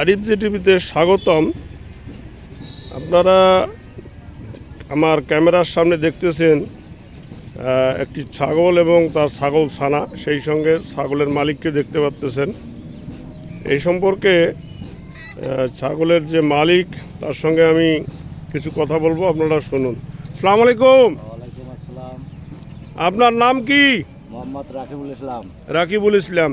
আরিফ জি টিভিতে স্বাগতম। আপনারা আমার ক্যামেরার সামনে দেখতেছেন একটি ছাগল এবং তার ছাগল ছানা। সেই সঙ্গে ছাগলের মালিককে দেখতে পাচ্তেছেন। এই সম্পর্কে ছাগলের যে মালিক তার সঙ্গে আমি কিছু কথা বলব আপনারা শুনুন। সালাম আলাইকুম। আপনার নাম কি? মোহাম্মদ রাকিবুল ইসলাম। রাকিবুল ইসলাম।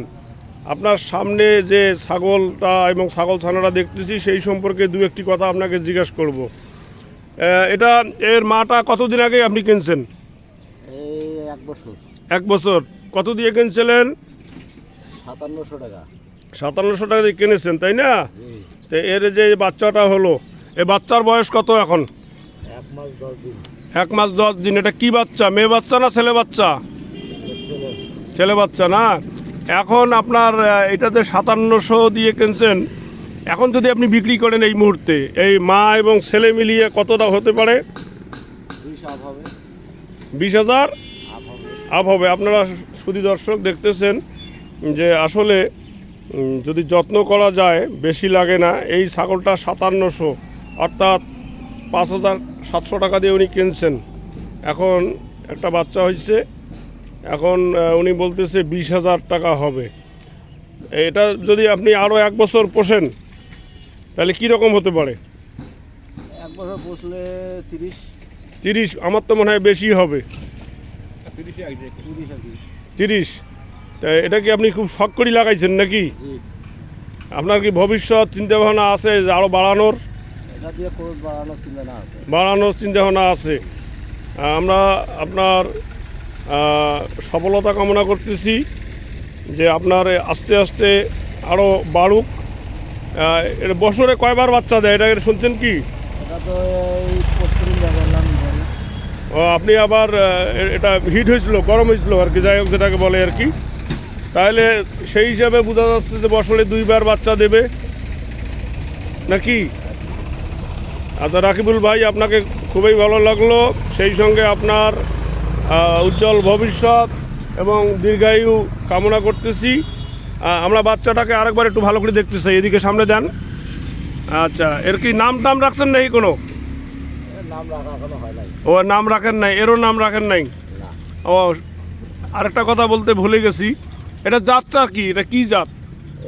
আপনার সামনে যে ছাগলটা এবং ছাগল ছানাটা দেখতেছি সেই সম্পর্কে দু একটি কথা আপনাকে জিজ্ঞেস করব। এটা এর মাটা কতদিন আগে আপনি কিনছেন? এক বছর। এক বছর। কত দিয়ে কিনছিলেন? সাতান্নশো টাকা। সাতান্নশো টাকা দিয়ে কিনেছেন তাই না? তো এর যে বাচ্চাটা হলো এ বাচ্চার বয়স কত এখন? এক মাস দশ দিন। এক মাস দশ দিন। এটা কি বাচ্চা? মেয়ে বাচ্চা না ছেলে বাচ্চা? ছেলে। ছেলে বাচ্চা না? এখন আপনার এটাতে সাতান্নশো দিয়ে কিনছেন। এখন যদি আপনি বিক্রি করেন এই মুহূর্তে, এই মা এবং ছেলে মিলিয়ে কতটা হতে পারে? বিশ হাজার? আপ হবে। আপনারা শুধু দর্শক দেখতেছেন যে আসলে যদি যত্ন করা যায়, বেশি লাগে না। এই ছাগলটা সাতান্নশো, অর্থাৎ পাঁচ হাজার সাতশো টাকা দিয়ে উনি কিনছেন। এখন একটা বাচ্চা হয়েছে এখন উনি বলতেছে বিশ হাজার টাকা হবে। এটা যদি আপনি আরও এক বছর পোষেন তাহলে কী রকম হতে পারে? এক বছর বসলে তিরিশ। তিরিশ আমার তো মনে হয় বেশি হবে। তিরিশ তা এটা কি আপনি খুব শখ করে লাগাইছেন নাকি? আপনার কি ভবিষ্যৎ চিন্তাভাবনা আছে যে আরও বাড়ানোর? এটা দিয়ে খরচ বাড়ানোর চিন্তা না আছে। চিন্তাভাবনা আছে। আমরা আপনার সফলতা কামনা করতেছি যে আপনার আস্তে আস্তে আরও বাড়ুক। এটা বছরে কয়বার বাচ্চা দেয় এটা শুনছেন কি? আপনি আবার এটা হিট হয়েছিল গরম হয়েছিল আর কি যাই হোক যেটাকে বলে আর কি। তাহলে সেই হিসাবে বোঝা যাচ্ছে যে বছরে দুইবার বাচ্চা দেবে। নাকি? আচ্ছা রাকিবুল ভাই আপনাকে খুবই ভালো লাগল। সেই সঙ্গে আপনার উজ্জ্বল ভবিষ্যৎ এবং দীর্ঘায়ু কামনা করতেছি। আমরা বাচ্চাটাকে আরেকবার একটু ভালো করে দেখতে চাই এদিকে সামনে দেন। আচ্ছা এর কি নাম টাম রাখছেন নাকি কোনো? ও নাম রাখেন নাই এরও নাম রাখেন নাই? ও আরেকটা কথা বলতে ভুলে গেছি। এটা জাতটা কি? এটা কি জাত?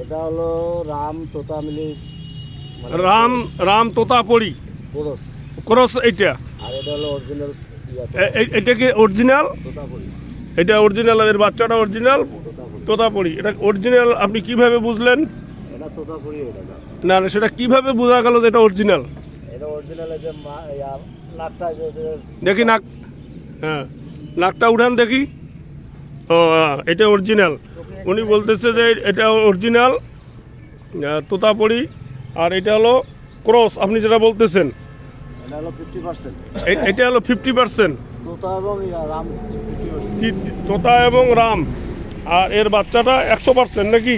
এটা হলো রাম তোতা মিলি মানে রাম রাম তোতাপড়ি। কোরস ক্রস এইটা। আর এটা হলো অরিজিনাল এটা কি অরিজিনাল এটা অরিজিনাল এর বাচ্চাটা অরিজিনাল তোতাপুরি। তোতাপড়ি এটা অরিজিনাল আপনি কীভাবে বুঝলেন? এটা তোতাপুরি এটা না না সেটা কীভাবে বোঝা গেল যে এটা অরিজিনাল এটা অরিজিনাল যে মা যে যে দেখি নাক। হ্যাঁ। নাকটা উঠান দেখি। ও এটা অরিজিনাল উনি বলতেছে যে এটা অরিজিনাল তোতাপড়ি আর এটা হলো ক্রস আপনি যেটা বলতেছেন। এটা হলো ফিফটি পার্সেন্ট তোতা এবং রাম আর এর বাচ্চাটা একশো পার্সেন্ট নাকি?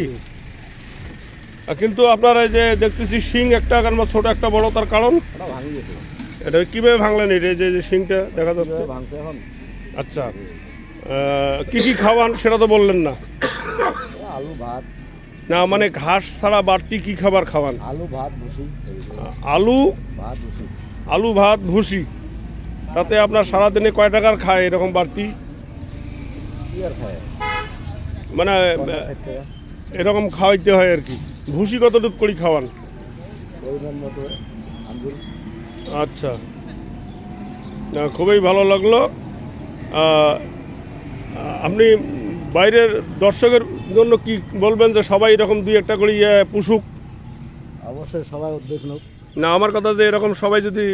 কিন্তু আপনার এই যে দেখতেছি শিং একটা কারণ ছোট একটা বড় তার কারণ? এটা কীভাবে ভাঙলেন এটা এই যে যে শিংটা দেখা যাচ্ছে? আচ্ছা। কি কি খাওয়ান সেটা তো বললেন না। আলু ভাত। না মানে ঘাস ছাড়া বাড়তি কি খাবার খাওয়ান? আলু ভাত ভুসি। আলু? ভাত ভুসি। আলু, ভাত, ভুসি। তাতে আপনার সারাদিনে কয় টাকার খায় এরকম বাড়তি? মানে এরকম খাওয়াইতে হয় আর কি। ভুসি কতটুকু করে খাওয়ান? আচ্ছা। খুবই ভালো লাগল। আপনি বাইরের দর্শকের জন্য কি বলবেন যে সবাই এরকম দুই একটা করে ইয়ে পুষুক? অবশ্যই সবাই উদ্যোগ নোক। না আমার কথা যে এরকম সবাই যদি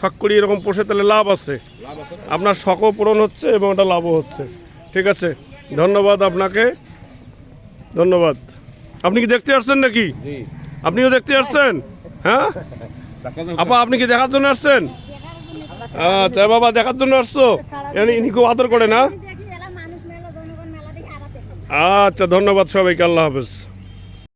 শখ করি এরকম পোষে তাহলে লাভ আছে। আপনার শখও পূরণ হচ্ছে এবং এটা লাভও হচ্ছে। ঠিক আছে? ধন্যবাদ আপনাকে। ধন্যবাদ। আপনি কি দেখতে আসছেন নাকি? আপনিও দেখতে আসছেন? হ্যাঁ? আপা আপনি কি দেখার জন্য আসছেন? আচ্ছা বাবা দেখার জন্য আসছো? এনি ইনি খুব আদর করে না দেখি এলা মানুষ মেলা জনগণ মেলা দেখে আবার দেখি। আচ্ছা ধন্যবাদ সবাইকে আল্লাহ হাফেজ।